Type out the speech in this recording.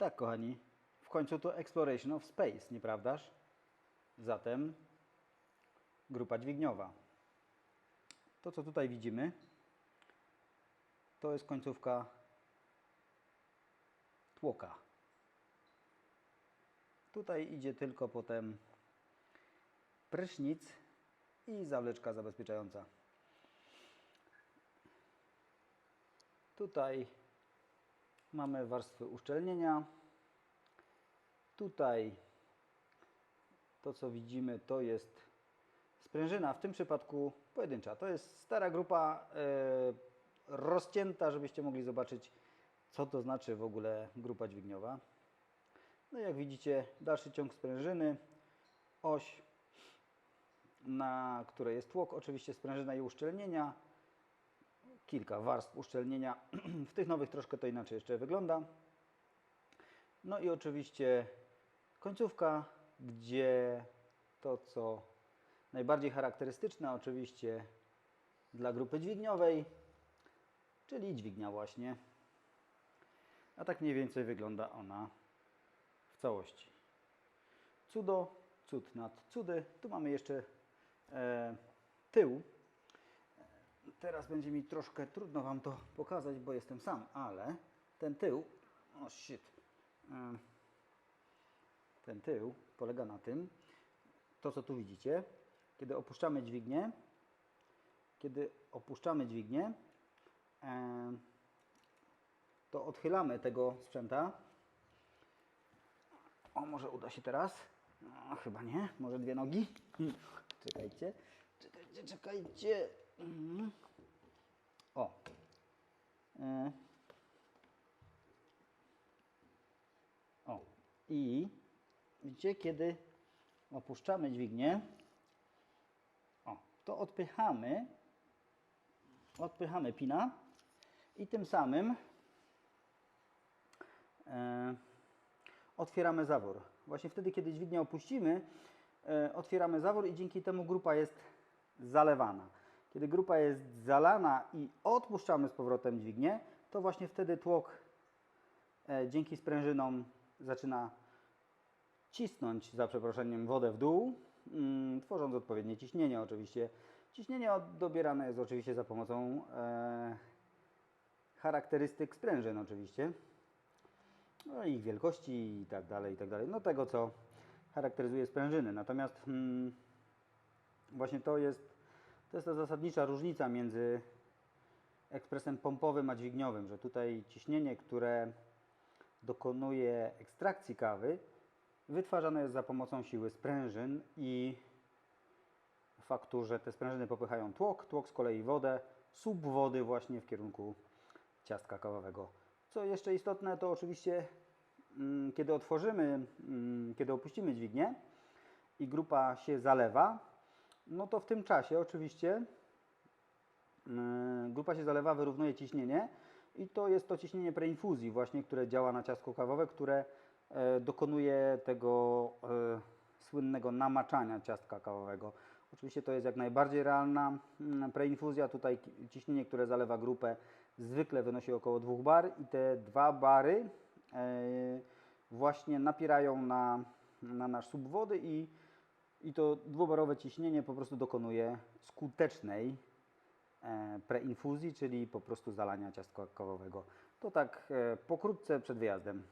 Tak, kochani, w końcu to Exploration of Space, nieprawdaż? Zatem grupa dźwigniowa. To, co tutaj widzimy, to jest końcówka tłoka. Tutaj idzie tylko potem prysznic i zawleczka zabezpieczająca. Tutaj mamy warstwy uszczelnienia. Tutaj to, co widzimy, to jest sprężyna, w tym przypadku pojedyncza. To jest stara grupa e, rozcięta, żebyście mogli zobaczyć, co to znaczy w ogóle grupa dźwigniowa. No jak widzicie, dalszy ciąg sprężyny, oś, na której jest tłok, oczywiście sprężyna i uszczelnienia, kilka warstw uszczelnienia. W tych nowych troszkę to inaczej jeszcze wygląda. No i oczywiście końcówka, gdzie to, co najbardziej charakterystyczne oczywiście dla grupy dźwigniowej, czyli dźwignia właśnie. A tak mniej więcej wygląda ona w całości. Cudo, cud nad cudy. Tu mamy jeszcze e, tył. Teraz będzie mi troszkę trudno Wam to pokazać, bo jestem sam, ale ten tył, o shit, e, ten tył polega na tym, to co tu widzicie, kiedy opuszczamy dźwignię, kiedy opuszczamy dźwignię, to odchylamy tego sprzęta. O, może uda się teraz? No, chyba nie. Może dwie nogi? Czekajcie, czekajcie, czekajcie. O. E. O. I widzicie, kiedy opuszczamy dźwignię, o, to odpychamy, odpychamy pina i tym samym e, otwieramy zawór. Właśnie wtedy, kiedy dźwignię opuścimy, e, otwieramy zawór i dzięki temu grupa jest zalewana. Kiedy grupa jest zalana i odpuszczamy z powrotem dźwignię, to właśnie wtedy tłok e, dzięki sprężynom zaczyna cisnąć, za przeproszeniem, wodę w dół, mm, tworząc odpowiednie ciśnienie oczywiście. Ciśnienie dobierane jest oczywiście za pomocą e, charakterystyk sprężyn oczywiście. No ich wielkości i tak dalej, i tak dalej. No tego, co charakteryzuje sprężyny. Natomiast mm, właśnie to jest, to jest ta zasadnicza różnica między ekspresem pompowym a dźwigniowym, że tutaj ciśnienie, które dokonuje ekstrakcji kawy, wytwarzane jest za pomocą siły sprężyn i faktu, że te sprężyny popychają tłok, tłok z kolei wodę, słup wody właśnie w kierunku ciastka kawowego. Co jeszcze istotne, to oczywiście mm, kiedy otworzymy, mm, kiedy opuścimy dźwignię i grupa się zalewa, no to w tym czasie oczywiście Yy, Grupa się zalewa, wyrównuje ciśnienie i to jest to ciśnienie preinfuzji właśnie, które działa na ciastko kawowe, które e, dokonuje tego e, słynnego namaczania ciastka kawowego. Oczywiście to jest jak najbardziej realna mm, preinfuzja. Tutaj ciśnienie, które zalewa grupę zwykle wynosi około 2 bar i te dwa bary e, właśnie napierają na, na nasz słup wody i, i to dwubarowe ciśnienie po prostu dokonuje skutecznej e, preinfuzji, czyli po prostu zalania ciastka kawowego. To tak e, pokrótce przed wyjazdem.